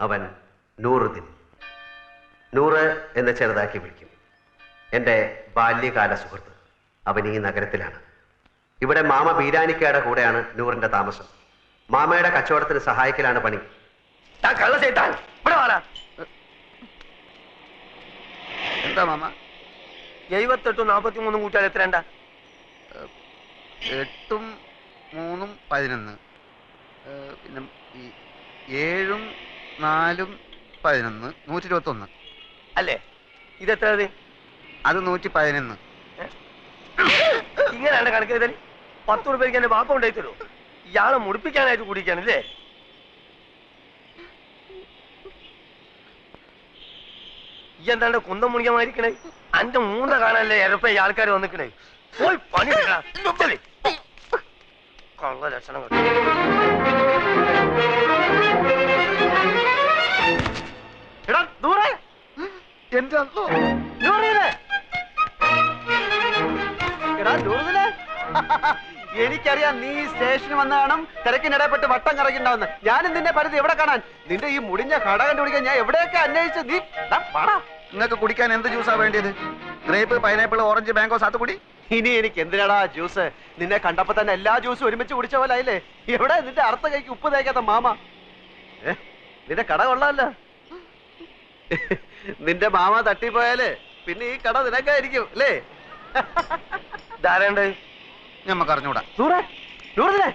അവൻ നൂറുദ്ദീൻ നൂറ് എന്ന് ചെറുതാക്കി വിളിക്കും. എന്റെ ബാല്യകാല സുഹൃത്ത് അവൻ ഈ നഗരത്തിലാണ്. ഇവിടെ മാമ ബീരാനിക്കയുടെ കൂടെയാണ് നൂറിന്റെ താമസം. മാമയുടെ കച്ചവടത്തിന് സഹായിക്കലാണ് പണി. എന്താ മാമ? എഴുപത്തെട്ടും നാൽപ്പത്തി മൂന്നും കൂട്ടിയാൽ എത്രണ്ട എട്ടും മൂന്നും പതിനൊന്ന്. പിന്നെ ഏഴും നാലും പതിനൊന്ന് നൂറ്റി ഇരുപത്തി ഒന്ന് അല്ലേ? ഇതെത്ര ഇത് അത് നൂറ്റി പതിനൊന്ന് ഇങ്ങനെയാണ് കണക്ക് ചെയ്താൽ പത്ത് റുപ്യക്ക് എന്റെ ബാപ്പ ഉണ്ടായി തരൂ ഇയാളെ മുടിപ്പിക്കാനായിട്ട് കുടിക്കാണല്ലേ ഈ എന്താണ്ട് കുന്തം മുണിക്കമായിരിക്കണേ അന്റെ മൂന്ന കാണാനല്ലേ ഇരപ്പ ഈ ആൾക്കാർ വന്നിക്കണേ? പോയി പണി. കള്ള ലക്ഷണം കണ്ടു. എടാ എന്റെ അല്ലോ. എടാ എനിക്കറിയാം നീ ഈ സ്റ്റേഷനിൽ വന്ന കാണും തിരക്കിനിടപെട്ട് വട്ടം കറങ്ങിണ്ടാവുന്ന ഞാനും നിന്നെ പരിധി എവിടെ കാണാൻ? നിന്റെ ഈ മുടിഞ്ഞ കട കണ്ടുപിടിക്കാൻ ഞാൻ എവിടെയൊക്കെ അന്വേഷിച്ചു? നീ. നിങ്ങൾക്ക് കുടിക്കാൻ എന്ത് ജ്യൂസാ വേണ്ടിയത്? ഗ്രേപ്പ് പൈനാപ്പിൾ ഓറഞ്ച് മാംഗോ സാത്തുകുടി ഇനി എനിക്ക് എന്തിനാടാ ജ്യൂസ് നിന്നെ കണ്ടപ്പോ തന്നെ എല്ലാ ജ്യൂസും ഒരുമിച്ച് കുടിച്ച പോലെ ആയില്ലേ? എവിടെ നിന്റെ അർത്ഥ കൈക്ക് ഉപ്പ് തേക്കാത്ത മാമ? ഏ നിന്റെ കട കൊള്ളാമല്ലോ നിന്റെ മാമ തട്ടിപ്പോയാൽ പിന്നെ ഈ കട നിനക്കായിരിക്കും അല്ലേ? ധാരണ്ട് ഞമ്മക്ക് അറിഞ്ഞൂടാ. നൂറേ നൂറിനെ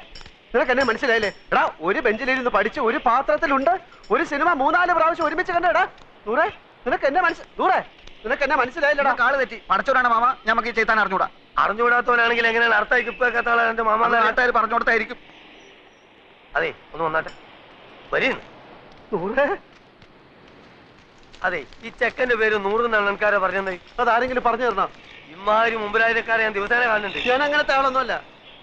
നിനക്ക് എന്നെ മനസ്സിലായില്ലേ? എടാ ഒരു ബെഞ്ചിലിരുന്ന് പഠിച്ച് ഒരു പാത്രത്തിലുണ്ട് ഒരു സിനിമ മൂന്നാൽ പ്രാവശ്യം ഒരുമിച്ച് കണ്ടടാ. നൂറേ നിനക്ക് എന്നെ മനസ്സിൽ നൂറേ നിനക്ക് എന്നെ മനസ്സിലായില്ലടാ. കാൾ തെറ്റി. പടച്ചോടാണ് മാമ ഞമ്മക്ക് ഈ ചെയ്താൻ അറിഞ്ഞൂടാ. അറിഞ്ഞുകൂടാത്തവനാണെങ്കിൽ എങ്ങനെയാണ് അർത്ഥം ഇപ്പൊക്കെ എന്റെ മാമ നാട്ടുകാർ പറഞ്ഞു കൊടുത്തായിരിക്കും. അതെ ഒന്ന് വന്നാട്ടെ. വരീ നൂറേ അതെ ഈ ചെക്കന്റെ പേര് നൂറെന്നാണ് എനിക്കാരെ പറഞ്ഞത്. അത് ആരെങ്കിലും പറഞ്ഞു തരണം? ഇമാരി മുമ്പിലായിരക്കാരെ ഞാൻ ദിവസേന കാണുന്നുണ്ട്. ഞാൻ അങ്ങനത്തെ ആളൊന്നുമല്ല.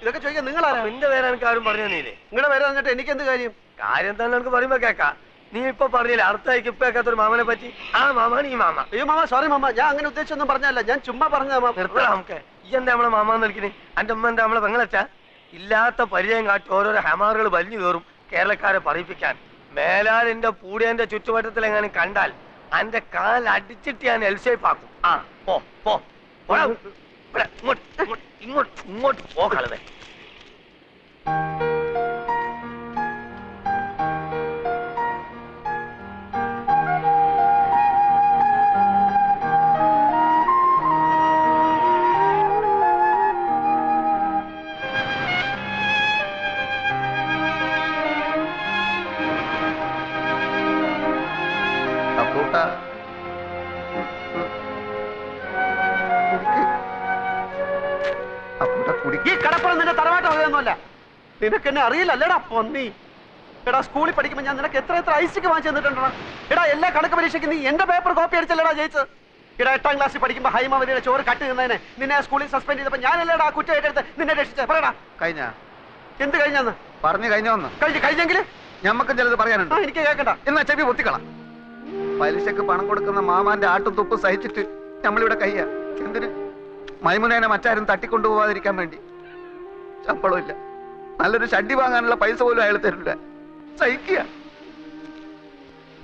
ഇതൊക്കെ ചോദിക്കാൻ നിങ്ങളാരാ? നിന്റെ പേര് എനിക്ക് ആരും പറഞ്ഞു തന്നില്ലേ? നിങ്ങളുടെ പേര് തന്നിട്ട് എനിക്ക് എന്ത് കാര്യം? കാര്യം തന്നെ എനിക്ക് പറയുമ്പോ കേക്കാ നീ ഇപ്പൊ പറഞ്ഞില്ലേ അടുത്തായിക്ക് ഇപ്പൊ കേൾക്കാത്തൊരു മാമനെ പറ്റി? ആ മാമാണ് ഈ മാമ. അയ്യോ മാമ സോറി മാമ. ഞാൻ അങ്ങനെ ഉദ്ദേശിച്ചൊന്നും പറഞ്ഞല്ല ഞാൻ ചുമ്മാ പറഞ്ഞ നമുക്ക്. ഈ എന്താ നമ്മളെ മാമ വിളിക്കണേ? എന്റെ അമ്മ എന്താ നമ്മളെ പെങ്ങളച്ച? ഇല്ലാത്ത പരിചയം കാട്ടി ഓരോരോ ഹമാറുകൾ വലിഞ്ഞു കയറും കേരളക്കാരെ പറയിപ്പിക്കാൻ. മേലാലിന്റെ പൂടിയന്റെ ചുറ്റുവട്ടത്തിൽ എങ്ങനെ കണ്ടാൽ അന്റെ കാൽ അടിച്ചിട്ട് ഞാൻ എൽ ഷേപ്പ് ആക്കും ആ പോ പോ പോടാ. ഇവിടെ, ഇങ്ങോട്ട് ഇങ്ങോട്ട് ഈ കടപ്പുറം നിന്റെ തറവാട്ട് വകയൊന്നുമല്ല നിനക്ക് എന്നെ അറിയില്ലല്ലേടാ പൊന്നി. എടാ സ്കൂളിൽ പഠിക്കുമ്പോൾ ഞാൻ നിനക്ക് എത്ര എത്ര ഐസിക്ക് വാങ്ങിച്ചു തന്നിട്ടുണ്ടോ എടാ എല്ലാ കണക്ക് പരീക്ഷയ്ക്ക് നീ എന്റെ പേപ്പർ കോപ്പി അടിച്ചല്ലേടാ ജയിച്ചത്? എടാ എട്ടാം ക്ലാസ്സിൽ പഠിക്കുമ്പോൾ ഹൈമാവതിയുടെ ചോറ് കട്ട് നിന്നതിനെ നിന്നെ സ്കൂളിൽ സസ്പെൻഡ് ചെയ്തപ്പോൾ ഞാനല്ലേടാ ആ കുറ്റം ഏറ്റെടുത്ത് നിന്നെ രക്ഷിച്ചത്? പറയടാ. കഴിഞ്ഞ? എന്ത് കഴിഞ്ഞാന്ന്? പറഞ്ഞു കഴിഞ്ഞോന്ന്. കഴിഞ്ഞ് കഴിഞ്ഞെങ്കിൽ? ഞമ്മക്കും ചിലത് പറയാനുണ്ട്. എനിക്ക് കേൾക്കണ്ട എന്നാ ചെവി പൊത്തിക്കള. പലിശക്ക് പണം കൊടുക്കുന്ന മാമാന്റെ ആട്ടും തുപ്പും സഹിച്ചിട്ട് നമ്മളിവിടെ കയ്യ. എന്തിന്? മൈമുനേനെ മറ്റാരും തട്ടിക്കൊണ്ടുപോവാതിരിക്കാൻ വേണ്ടി. ശമ്പളമില്ല. നല്ലൊരു ഷഡ്ഡി വാങ്ങാനുള്ള പൈസ പോലും അയാൾ തരില്ല. സഹിക്കുക.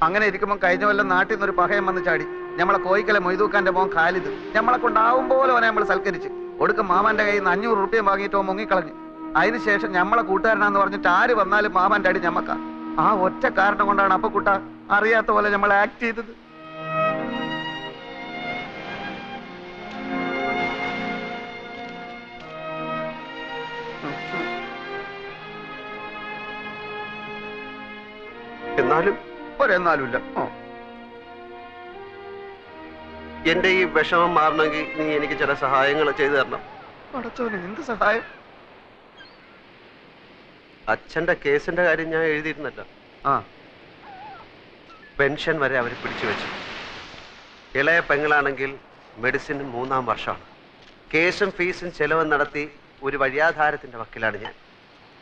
അങ്ങനെ ഇരിക്കുമ്പോൾ കഴിഞ്ഞ വല്ല നാട്ടിൽ നിന്നൊരു പഹയം വന്ന് ചാടി. നമ്മളെ കോയിക്കലെ മൊയ്തൂക്കാന്റെ മോൻ കാലിത് നമ്മളെ കൊണ്ടാവും പോലെ അവനെ നമ്മൾ സൽക്കരിച്ച്. ഒടുക്കം മാമാന്റെ കയ്യിൽ നിന്ന് അഞ്ഞൂറ് റുപ്യം വാങ്ങിയിട്ട് മുങ്ങിക്കളഞ്ഞു. അതിനുശേഷം നമ്മളെ കൂട്ടുകാരനാന്ന് പറഞ്ഞിട്ട് ആര് വന്നാലും മാമാന്റെ അടി ഞമ്മക്ക. ആ ഒറ്റ കാരണം കൊണ്ടാണ് അപ്പൊ കുട്ട അറിയാത്ത പോലെ നമ്മൾ ആക്ട് ചെയ്തത്. എന്നാലും ഒരെന്നാലുമില്ല എന്റെ ഈ വിഷമം മാറണമെങ്കിൽ നീ എനിക്ക് ചില സഹായങ്ങൾ ചെയ്തു തരണം. പടച്ചോനെ എന്ത് സഹായം? അച്ഛന്റെ കേസിന്റെ കാര്യം ഞാൻ എഴുതിയിരുന്നല്ലോ. ആ. പെൻഷൻ വരെ അവർ പിടിച്ചു വെച്ചു. ഇളയ പെങ്ങളാണെങ്കിൽ മെഡിസിൻ മൂന്നാം വർഷമാണ്. കേസും ഫീസും ചെലവും നടത്തി ഒരു വഴിയാധാരത്തിന്റെ വക്കിലാണ് ഞാൻ.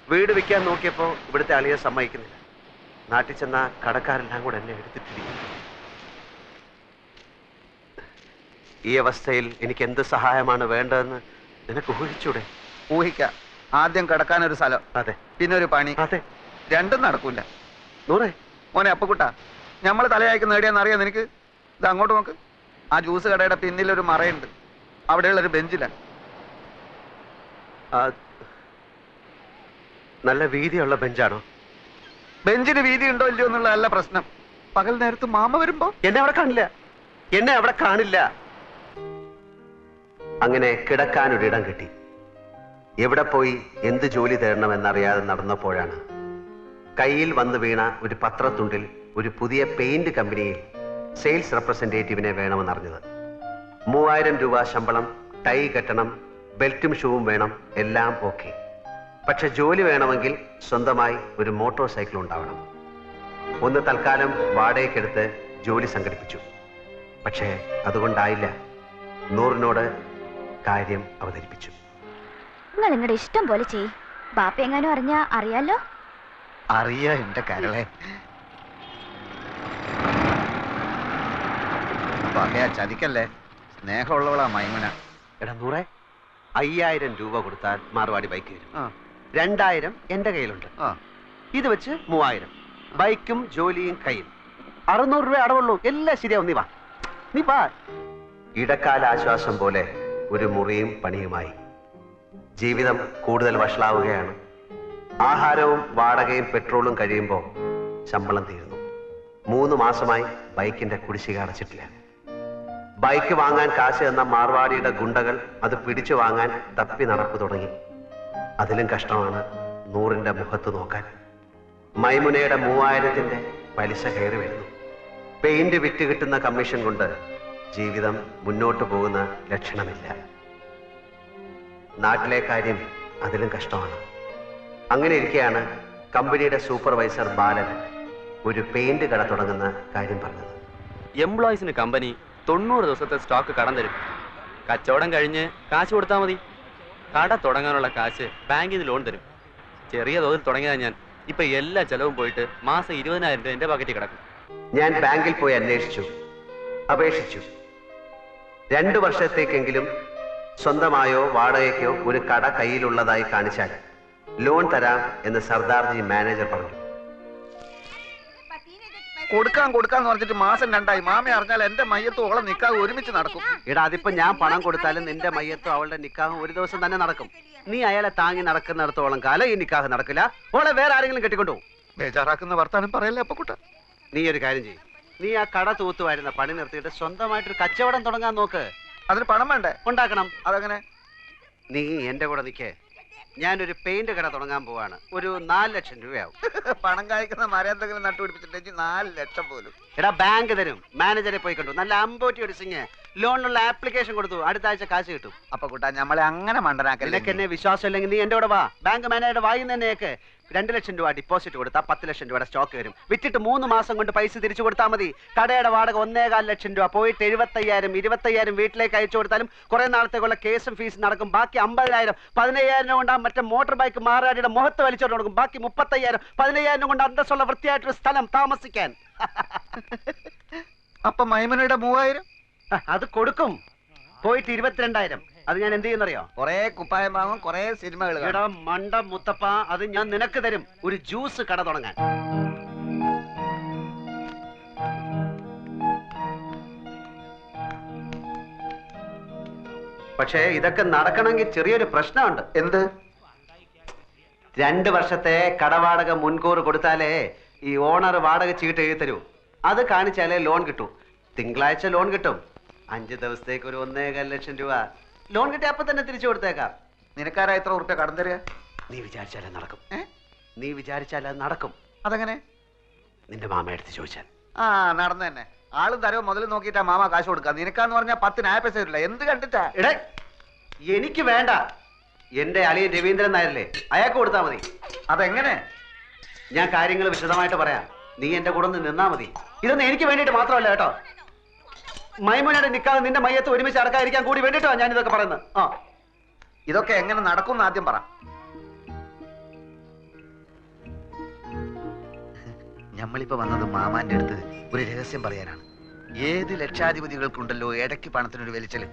വീട് വിൽക്കാൻ നോക്കിയപ്പോൾ ഇവിടുത്തെ അളിയെ സമ്മതിക്കുന്നില്ല. നാട്ടിൽ ചെന്ന കടക്കാരെല്ലാം കൂടെ എന്നെ എടുത്തിട്ടിരിക്കുന്നു. ഈ അവസ്ഥയിൽ എനിക്ക് എന്ത് സഹായമാണ് വേണ്ടതെന്ന് നിനക്ക് ഊഹിച്ചൂടെ? ഊഹിക്ക. ആദ്യം കടക്കാൻ ഒരു സ്ഥലം അതെ. പിന്നെ ഒരു പണി. അതെ. രണ്ടും നടക്കൂല. നൂറേ. മോനെ അപ്പക്കുട്ട നമ്മൾ തലയായിക്ക് നേടിയെന്ന് അറിയാം നിനക്ക്? ഇത് അങ്ങോട്ട് നോക്ക്. ആ ജ്യൂസ് കടയുടെ പിന്നിലൊരു മറയുണ്ട്. അവിടെയുള്ളൊരു ബെഞ്ചിലാണ് നല്ല വീതിയുള്ള ബെഞ്ചാണോ? ബെഞ്ചിന് വീതി ഉണ്ടോ ഇല്ലയോ എന്നുള്ളതല്ല പ്രശ്നം. പകൽ നേരത്ത് മാമ വരുമ്പോ? എന്നെ അവിടെ കാണില്ല. എന്നെ അവിടെ കാണില്ല. അങ്ങനെ കിടക്കാൻ ഒരിടം കിട്ടി. എവിടെ പോയി എന്ത് ജോലി തേടണമെന്നറിയാതെ നടന്നപ്പോഴാണ്. കയ്യിൽ വന്നു വീണ ഒരു പത്രത്തുണ്ടിൽ ഒരു പുതിയ പെയിന്റ് കമ്പനിയിൽ സെയിൽസ് റെപ്രസെന്റേറ്റീവിനെ വേണമെന്നറിഞ്ഞത്. മൂവായിരം രൂപ ശമ്പളം ടൈ കെട്ടണം ബെൽറ്റും ഷൂവും വേണം എല്ലാം ഓക്കെ. പക്ഷെ ജോലി വേണമെങ്കിൽ സ്വന്തമായി ഒരു മോട്ടോർ സൈക്കിൾ ഉണ്ടാവണം. ഒന്ന് തൽക്കാലം വാടകയ്ക്കെടുത്ത് ജോലി സംഘടിപ്പിച്ചു. പക്ഷേ അതുകൊണ്ടായില്ല. നൂറിനോട് കാര്യം അവതരിപ്പിച്ചു. നിങ്ങൾ നിങ്ങളുടെ ഇഷ്ടം പോലെ ചെയ് ബാപ്പ എങ്ങാനും അറിഞ്ഞാ അറിയാലോ? അറിയാ എന്റെ കരളെ. ചതിക്കല്ലേ? സ്നേഹമുള്ളവളാ മൈമുന. എടാ നൂറെ അയ്യായിരം രൂപ കൊടുത്താൽ മാറുവാടി ബൈക്ക് വരും. ആ. രണ്ടായിരം എന്റെ കയ്യിലുണ്ട്. ഇത് വെച്ച് മൂവായിരം. ബൈക്കും ജോലിയും കയ്യിൽ. അറുന്നൂറ് രൂപ അടവുള്ളൂ. എല്ലാം ശരിയാവും. നീ വാ. നീ വാ ഇടക്കാല ആശ്വാസം പോലെ ഒരു മുറിയും പണിയുമായി. ജീവിതം കൂടുതൽ വഷളാവുകയാണ്. ആഹാരവും വാടകയും പെട്രോളും കഴിയുമ്പോൾ ശമ്പളം തീരുന്നു. മൂന്ന് മാസമായി ബൈക്കിന്റെ കുടിശ്ശിക അടച്ചിട്ടില്ല. ബൈക്ക് വാങ്ങാൻ കാശ് എന്ന മാർവാടിയുടെ ഗുണ്ടകൾ അത് പിടിച്ചു വാങ്ങാൻ തപ്പി നടപ്പ് തുടങ്ങി. അതിലും കഷ്ടമാണ് നൂറിന്റെ മുഖത്ത് നോക്കാൻ. മൈമുനയുടെ മൂവായിരത്തിന്റെ പലിശ കയറി വരുന്നു. പെയിന്റ് വിറ്റ് കിട്ടുന്ന കമ്മീഷൻ കൊണ്ട് ജീവിതം മുന്നോട്ട് പോകുന്ന ലക്ഷണമില്ല. നാട്ടിലെ കാര്യം അതിലും കഷ്ടമാണ്. അങ്ങനെ ഇരിക്കെയാണ് കമ്പനിയുടെ സൂപ്പർവൈസർ ബാലൻ ഒരു പെയിന്റ് കട തുടങ്ങുന്ന കാര്യം പറഞ്ഞത്. എംപ്ലോയീസിന് കമ്പനി തൊണ്ണൂറ് ദിവസത്തെ സ്റ്റോക്ക് കടം തരും. കച്ചവടം കഴിഞ്ഞ് കാശ് കൊടുത്താൽ മതി. കട തുടങ്ങാനുള്ള കാശ് ബാങ്കിൽ നിന്ന് ലോൺ തരും. ചെറിയ തോതിൽ തുടങ്ങിയതാ ഞാൻ. ഇപ്പൊ എല്ലാ ചെലവും പോയിട്ട് മാസം ഇരുപതിനായിരം രൂപ എന്റെ പാക്കറ്റിൽ കിടക്കും. ഞാൻ ബാങ്കിൽ പോയി അന്വേഷിച്ചു. അപേക്ഷിച്ചു. രണ്ടു വർഷത്തേക്കെങ്കിലും സ്വന്തമായോ വാടകയ്ക്കോ ഒരു കട കയ്യിലുള്ളതായി കാണിച്ചാൽ ലോൺ തരാം എന്ന് സർദാർജി മാനേജർ പറഞ്ഞു. കൊടുക്കാൻ കൊടുക്കാന്ന് പറഞ്ഞിട്ട് മാസം രണ്ടായി. മാമ അറിഞ്ഞാൽ എന്റെ മയ്യത്തും അവളെ നിക്കാതെ ഒരുമിച്ച് നടക്കും. എടാ അതിപ്പോ ഞാൻ പണം കൊടുത്താലും നിന്റെ മയ്യത്തും അവളുടെ നിക്കാഹും ഒരു ദിവസം തന്നെ നടക്കും. നീ അയാളെ താങ്ങി നടക്കുന്നിടത്തോളം കാലം ഈ നിക്കാഹ് നടക്കില്ല. ഓളെ വേറെ ആരെങ്കിലും കെട്ടിക്കൊണ്ടു ബേജാറാക്കുന്ന വർത്താനം പറയല്ലേ അപ്പൊ കുട്ട നീ ഒരു കാര്യം ചെയ്യും. നീ ആ കട തൂത്തുവായിരുന്ന പണി നിർത്തിയിട്ട് സ്വന്തമായിട്ടൊരു കച്ചവടം തുടങ്ങാൻ നോക്ക്. അതിന് പണം വേണ്ടേ? ഉണ്ടാക്കണം. അതങ്ങനെ? നീ എന്റെ കൂടെ നിൽക്കേ ഞാനൊരു പെയിന്റ് കട തുടങ്ങാൻ പോവാണ്. ഒരു നാല് ലക്ഷം രൂപയാവും. പണം കായ്ക്കുന്ന മരം എന്തെങ്കിലും നട്ടുപിടിപ്പിച്ചിട്ടുണ്ടെങ്കിൽ നാല് ലക്ഷം പോലും. എടാ ബാങ്ക് തരും. മാനേജറെ പോയി കണ്ടു. നല്ല അമ്പോറ്റി ഒടിസിങ് ലോണിനുള്ള ആപ്ലിക്കേഷൻ കൊടുത്തു. അടുത്ത ആഴ്ച കാശ് കിട്ടും. അപ്പൊ കൂട്ടാ നമ്മളെ അങ്ങനെ മണ്ടനാക്കല്ലേ എന്നെ വിശ്വാസം ഇല്ലെങ്കിൽ നീ എന്റെ കൂടെ വാ. ബാങ്ക് മാനേജറുടെ വായി തന്നെയൊക്കെ. രണ്ട് ലക്ഷം രൂപ ഡിപ്പോസിറ്റ് കൊടുത്താൽ പത്ത് ലക്ഷം രൂപയുടെ സ്റ്റോക്ക് വരും. വിറ്റിട്ട് മൂന്ന് മാസം കൊണ്ട് പൈസ തിരിച്ചു കൊടുത്താൽ മതി. കടയുടെ വാടക ഒന്നേകാൽ ലക്ഷം രൂപ. പോയിട്ട് എഴുപത്തയ്യായിരം ഇരുപത്തയ്യായിരം വീട്ടിലേക്ക് അയച്ചു കൊടുത്താലും കുറെ നാളത്തേക്കുള്ള കേസും ഫീസും നടക്കും. ബാക്കി അമ്പതിനായിരം പതിനയ്യായിരം കൊണ്ട് ആ മറ്റേ മോട്ടോർ ബൈക്ക് മാറാടിയുടെ മുഖത്ത് വലിച്ചോണ്ട് കൊടുക്കും ബാക്കി മുപ്പത്തയ്യായിരം പതിനയ്യായിരം കൊണ്ട് അന്തസ്സുള്ള വൃത്തിയായിട്ടൊരു സ്ഥലം താമസിക്കാൻ. അപ്പൊ മൈമനയുടെ മൂവായിരം? അത് കൊടുക്കും. പോയിട്ട് ഇരുപത്തിരണ്ടായിരം. അത് ഞാൻ എന്ത് ചെയ്യുന്നറിയോ? കൊറേ കുപ്പായം വാങ്ങും കൊറേ സിനിമകൾ എടാ മണ്ട മുത്തപ്പ അത് ഞാൻ നിനക്ക് തരും. ഒരു ജ്യൂസ് കട തുടങ്ങാൻ. പക്ഷേ ഇതൊക്കെ നടക്കണമെങ്കിൽ ചെറിയൊരു പ്രശ്നമുണ്ട്. എന്ത്? രണ്ട് വർഷത്തെ കടവാടക മുൻകൂർ കൊടുത്താലേ ഈ ഓണർ വാടക ചീട്ട് എഴുതി തരൂ. അത് കാണിച്ചാലേ ലോൺ കിട്ടൂ. തിങ്കളാഴ്ച ലോൺ കിട്ടും. അഞ്ച് ദിവസത്തേക്ക് ഒരു ഒന്നേകാൽ ലക്ഷം രൂപ. ലോൺ കിട്ടിയ അപ്പൊ തന്നെ തിരിച്ചു കൊടുത്തേക്കാം. നിനക്കാരാ എത്ര ഉറുപ്പ്യ കടം തരിക? നീ വിചാരിച്ചാലേ നടക്കും. നീ വിചാരിച്ചാലേ നടക്കും. അതെങ്ങനെ? നിന്റെ മാമ എടുത്ത് ചോദിച്ചാൽ. ആ നടന്നു തന്നെ. ആളും തരവ് മുതൽ നോക്കിയിട്ടാ മാമ കാശ് കൊടുക്കാം. നിനക്കാന്ന് പറഞ്ഞാൽ പത്തിനായ പൈസ തരില്ല. എന്ത് കണ്ടിട്ടാ? എടേ എനിക്ക് വേണ്ട. എന്റെ അളിയൻ രവീന്ദ്രൻ നായരല്ലേ? അയാൾക്ക് കൊടുത്താ മതി. അതെങ്ങനെ? ഞാൻ കാര്യങ്ങൾ വിശദമായിട്ട് പറയാം. നീ എന്റെ കൂടെ നിന്നാ മതി. ഇതൊന്നും എനിക്ക് വേണ്ടിയിട്ട് മാത്രമല്ല കേട്ടോ. മൈമുനയുടെ നിക്കാതെ നിന്റെ മയ്യത്ത് ഒരുമിച്ച് അടക്കാതിരിക്കാൻ കൂടി വേണ്ടിട്ടോ ഞാൻ ഇതൊക്കെ പറയുന്നത്. ആ. ഇതൊക്കെ എങ്ങനെ നടക്കും ആദ്യം പറ. ഞമ്മളിപ്പോ വന്നത് മാമാന്റെ അടുത്ത് ഒരു രഹസ്യം പറയാനാണ്. ഏത് ലക്ഷാധിപതികൾക്കുണ്ടല്ലോ ഇടയ്ക്ക് പണത്തിനൊരു വലിച്ചൽ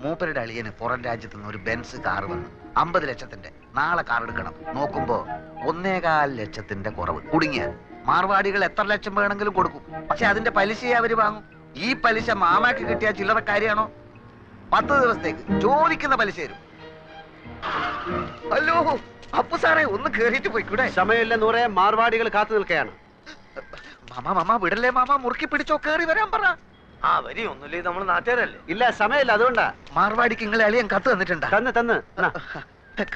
മൂപ്പരുടെ അളിയന് പുറം രാജ്യത്ത് നിന്ന് ഒരു ബെൻസ് കാർ വന്നു. അമ്പത് ലക്ഷത്തിന്റെ. നാളെ കാർ എടുക്കണം. നോക്കുമ്പോ ഒന്നേകാൽ ലക്ഷത്തിന്റെ കുറവ്. കുടുങ്ങിയ മാർവാടികൾ എത്ര ലക്ഷം വേണമെങ്കിലും കൊടുക്കും. പക്ഷെ അതിന്റെ പലിശയെ അവർ വാങ്ങും. ഈ പലിശ മാമാക്ക് കിട്ടിയ ചില്ലറ കാര്യമാണോ പത്ത് ദിവസത്തേക്ക് ചോദിക്കുന്ന പലിശ തരും. അല്ലോ അപ്പു സാറേ ഒന്ന് കേറിയിട്ട് പോയിക്കൂടെ? സമയമില്ല നൂറെ മാർവാടികൾ കാത്തു നിൽക്കുകയാണ് മാമ മാമ വിടല്ലേ മാമ മുറുക്കി പിടിച്ചോ കേറി വരാൻ പറ. ആ വരി ഒന്നുമില്ലേ നമ്മൾ നാട്ടുകാരല്ലേ? ഇല്ല സമയമില്ല അതുകൊണ്ടാ. മാർവാടിക്ക് നിങ്ങളെ അളിയൻ കത്ത് തന്നിട്ടുണ്ട്? തന്ന് തന്ന്.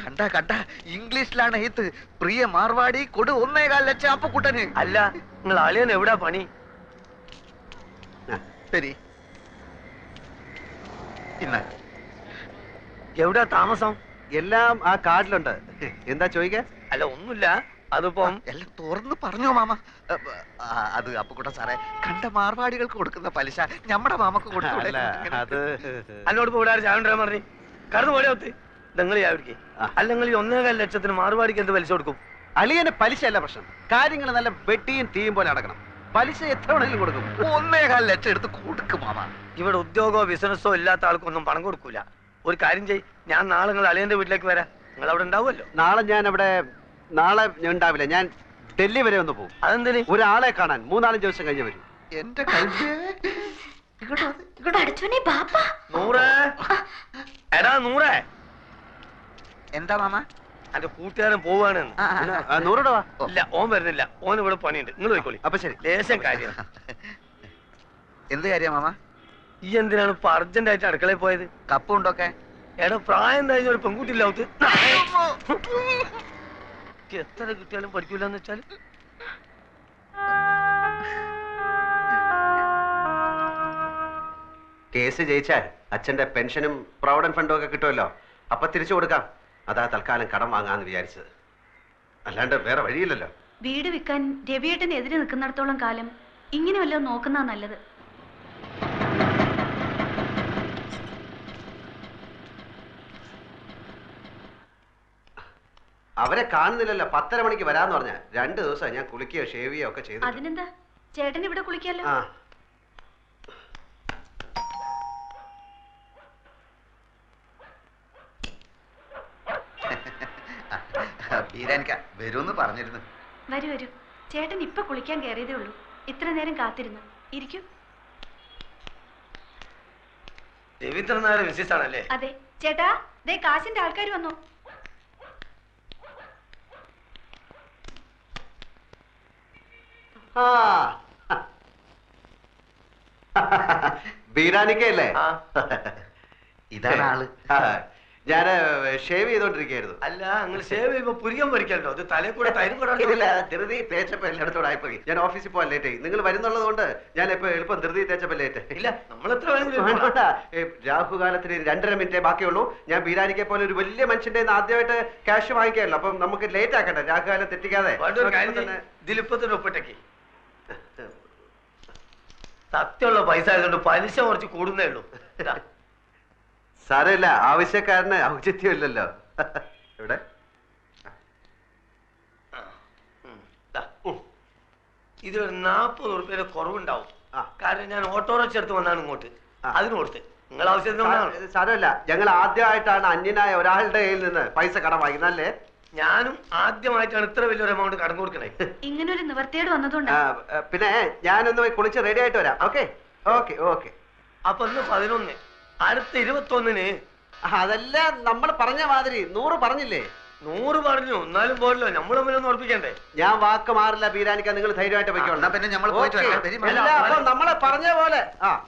കണ്ട കണ്ട ഇംഗ്ലീഷിലാണ് എഴുത്ത് പ്രിയ മാർവാടി കൊടു ഒന്നേകാൽ ലക്ഷം അപ്പുക്കുട്ടന്. അല്ല നിങ്ങൾ അളിയൻ എവിടാ പണി? ശരി. ഇന്ന. എവിടാ താമസം? എല്ലാം ആ കാർഡിലുണ്ട് എന്താ ചോദിക്കാ? അല്ല ഒന്നുമില്ല. അതിപ്പം എല്ലാം തുറന്ന് പറഞ്ഞോ മാമ. അത് അപ്പുക്കുട്ടൻ സാറേ കണ്ട മാർവാടികൾക്ക് കൊടുക്കുന്ന പലിശ ഞമ്മടെ മാമക്ക് കൊടുത്തൂടെ? അല്ല അത് ഇവിടെ ഉണ്ടാകാൻ പറഞ്ഞു? കടന്നു പോലെ ഒത്തി. നിങ്ങൾ ചാവിടിക്ക് ആ. അല്ലെങ്കിൽ ഈ ഒന്നേകാൽ ലക്ഷത്തിന് മാർവാടിക്ക് എന്ത് പലിശ കൊടുക്കും? അളിയന് പലിശ അല്ല പ്രശ്നം. കാര്യങ്ങൾ നല്ല വെട്ടിയും തീയും പോലെ നടക്കണം. പലിശ എത്ര വേണമെങ്കിലും കൊടുക്കും. ഒന്നേകാൽ ലക്ഷം എടുത്ത് കൊടുക്കും മാമ. ഇവിടെ ഉദ്യോഗമോ ബിസിനസ്സോ ഇല്ലാത്ത ആൾക്കൊന്നും പണം കൊടുക്കൂല. ഒരു കാര്യം ചെയ് ഞാൻ നാളെ നിങ്ങൾ അളിയന്റെ വീട്ടിലേക്ക് വരാം. നിങ്ങൾ അവിടെ ഉണ്ടാവുമല്ലോ. നാളെ ഞാൻ അവിടെ നാളെ ഞാൻ ഉണ്ടാവില്ല. ഞാൻ ഡൽഹി വരെ ഒന്ന് പോകും അതെന്തിന്? ഒരാളെ കാണാൻ മൂന്നാലഞ്ച് ദിവസം കഴിഞ്ഞ് വരും. എന്റെ എടാ നൂറേ. എന്താ മാമ? എന്റെ കൂട്ടുകാരൻ പോവാണ് ആ, ആ, പിന്നെ, ആ. ആ, നൂറ് രൂപ ഇല്ല ഓൻ വരുന്നില്ല. ഓൻ ഇവിടെ പണിയുണ്ട്. നിങ്ങൾ പോയിക്കോളി. അപ്പൊ ശരി. ലേശം കാര്യം. എന്ത് കാര്യം മാമ? ഈ എന്തിനാണ് ഇപ്പൊ അർജന്റ് ആയിട്ട് അടുക്കളയിൽ പോയത്? കപ്പുണ്ടൊക്കെ എടാ പ്രായം കഴിഞ്ഞ ഒരു പെൺകുട്ടി അവത്ത് എത്ര കിട്ടിയാലും പഠിക്കൂല എന്ന് വെച്ചാൽ കേസ് ജയിച്ചാൽ അച്ഛന്റെ പെൻഷനും പ്രൊവിഡന്റ് ഫണ്ടും ഒക്കെ കിട്ടുമല്ലോ. അപ്പൊ തിരിച്ചു കൊടുക്കാം. അതാ തൽക്കാലം കടം വാങ്ങാന്ന് വിചാരിച്ചത്. അല്ലാണ്ട് വേറെ വഴിയില്ലല്ലോ. വീട് വിൽക്കാൻ രവിയേട്ടന് എതിരെ നിൽക്കുന്നിടത്തോളം കാലം ഇങ്ങനെ വല്ലതും നോക്കുന്നതാ നല്ലത്. അവരെ കാണുന്നില്ലല്ലോ. പത്തര മണിക്ക് വരാന്ന് പറഞ്ഞ. രണ്ടു ദിവസം ഞാൻ കുളിക്കുകയോ ഷേവ് ചെയ്യോ ഒക്കെ ചെയ്തു അതിനെന്താ? ചേട്ടൻ ഇവിടെ കുളിക്കാലോ ആ ബീരാനിക്ക വരുമെന്ന് പറഞ്ഞിരുന്നു. വരൂ വരൂ. ചേട്ടൻ ഇപ്പൊ കുളിക്കാൻ കയറിയതേ ഉള്ളൂ. ഇത്ര നേരം കാത്തിരുന്നു. ഇരിക്കൂ. നായർ ആണല്ലേ അതെ. ചേട്ടാ ദേ കാശിന്റെ ആൾക്കാർ വന്നു. ബീരാനിക്കല്ലേ. ഇതാണ് ആൾ. ഞാൻ ഷേവ് ചെയ്തോണ്ടിരിക്കുന്നു അല്ല നിങ്ങൾ ഷേവ് ചെയ്യുമ്പോ പുരികം പൊരിക്കണ്ടോ? അത് തലയിൽ കൂടെ തൈരും കൂടെ ഇല്ല ധൃതി തേച്ചപ്പോ എല്ലായിടത്തോടെ ആയിപ്പോയി. ഞാൻ ഓഫീസിൽ പോകാൻ ലേറ്റ് ആയി. നിങ്ങൾ വരുന്നുള്ളത് കൊണ്ട് ഞാൻ ഇപ്പൊ എളുപ്പം ധൃതി തേച്ചപ്പോ ലേറ്റ് ഇല്ല നമ്മൾ എത്ര. രാഹുകാലത്തിന് രണ്ടര മിനിറ്റേ ബാക്കിയുള്ളൂ. ഞാൻ ബീരാനിക്കെ പോലെ ഒരു വലിയ മനുഷ്യന്റെ ആദ്യമായിട്ട് ക്യാഷ് വാങ്ങിക്കാമല്ലോ അപ്പം നമുക്ക് ലേറ്റ് ആക്കട്ടെ രാഹുകാലം തെറ്റിക്കാതെ. ഒപ്പിട്ടേക്ക് സത്യമുള്ള പൈസ ആയതുകൊണ്ട് പലിശ കുറച്ച് കൂടുന്നേ ഉള്ളൂ. സാരമില്ല ആവശ്യക്കാരന് ഔചിത്യമില്ലല്ലോ. ഇവിടെ ഇത് ഇതിലൊരു നാൽപ്പത് ഉറുപ്പ്യയുടെ കുറവുണ്ടാവും. കാരണം ഞാൻ ഓട്ടോറിക്ഷ എടുത്ത് വന്നാണ് ഇങ്ങോട്ട്. അതിന് കൊടുത്ത്. നിങ്ങൾ ആവശ്യത്തിന് സാരമില്ല ഞങ്ങൾ ആദ്യമായിട്ടാണ് അന്യനായ ഒരാളുടെ കയ്യിൽ നിന്ന് പൈസ കടം വാങ്ങിക്കുന്നത് അല്ലേ ഞാനും ആദ്യമായിട്ടാണ് ഇത്ര വലിയൊരു എമൗണ്ട് കടം കൊടുക്കണേ. ഇങ്ങനൊരു നിവർത്തിയേട് നിവർത്തിയോട് വന്നതുകൊണ്ട് പിന്നെ ഞാനൊന്ന് പോയി കുളിച്ച് റെഡി ആയിട്ട് വരാം. ഓക്കെ ഓക്കെ ഓക്കെ അപ്പൊ ഇന്ന് പതിനൊന്ന്. അടുത്ത ഇരുപത്തൊന്നിന്. അതെല്ലാം നമ്മൾ പറഞ്ഞ മാതിരി നൂറ് പറഞ്ഞില്ലേ? നൂറ് പറഞ്ഞു. എന്നാലും പോരല്ലോ. നമ്മൾ തമ്മിലൊന്ന് ഉറപ്പിക്കണ്ടേ? ഞാൻ വാക്ക് മാറില്ല ബീരാനിക്ക നിങ്ങൾ ധൈര്യമായിട്ട് എന്നാ പിന്നെ നമ്മൾ നമ്മളെ പറഞ്ഞ പോലെ. ആ.